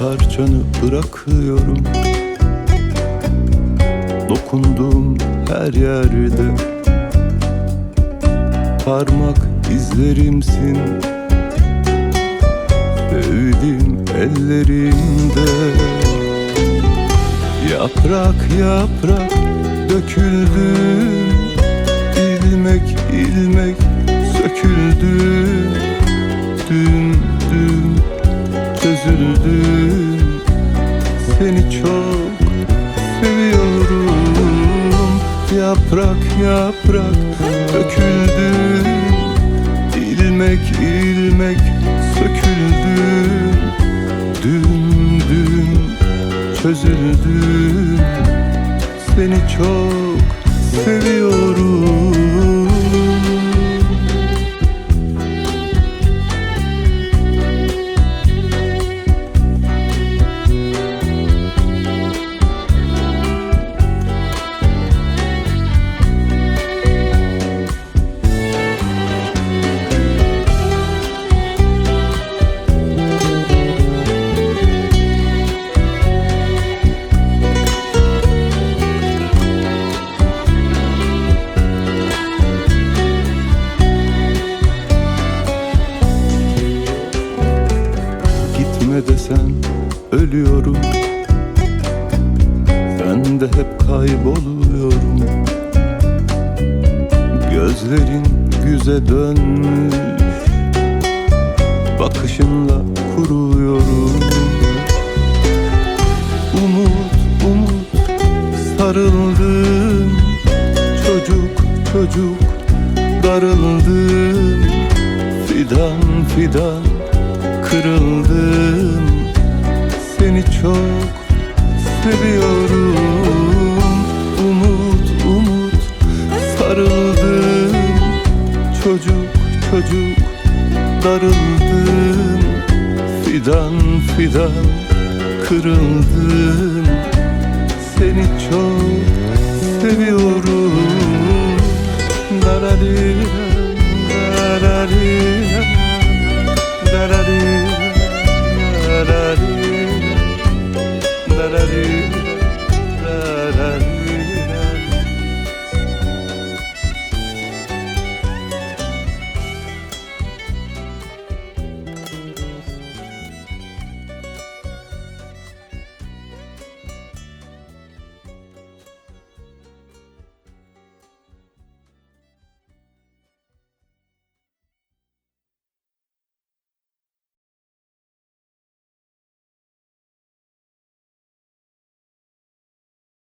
parçanı bırakıyorum. Dokunduğum her yerde Parmak izlerimsin. Sevdiğim ellerimde Yaprak yaprak döküldün İlmek ilmek söküldün Dün dün çözüldün Seni çok seviyorum. Yaprak yaprak döküldün İlmek ilmek söküldün Dün dün çözüldün Seni çok seviyorum Desen ölüyorum. Ben de hep kayboluyorum. Gözlerin güze dönmüş. Bakışınla kuruyorum. Umut umut sarıldım. Çocuk çocuk darıldım. Fidan fidan kırıldım Seni çok seviyorum. Umut umut sarıldım Çocuk çocuk darıldım Fidan fidan kırıldım Seni çok seviyorum. Dararira, dararira, dararira, dararira.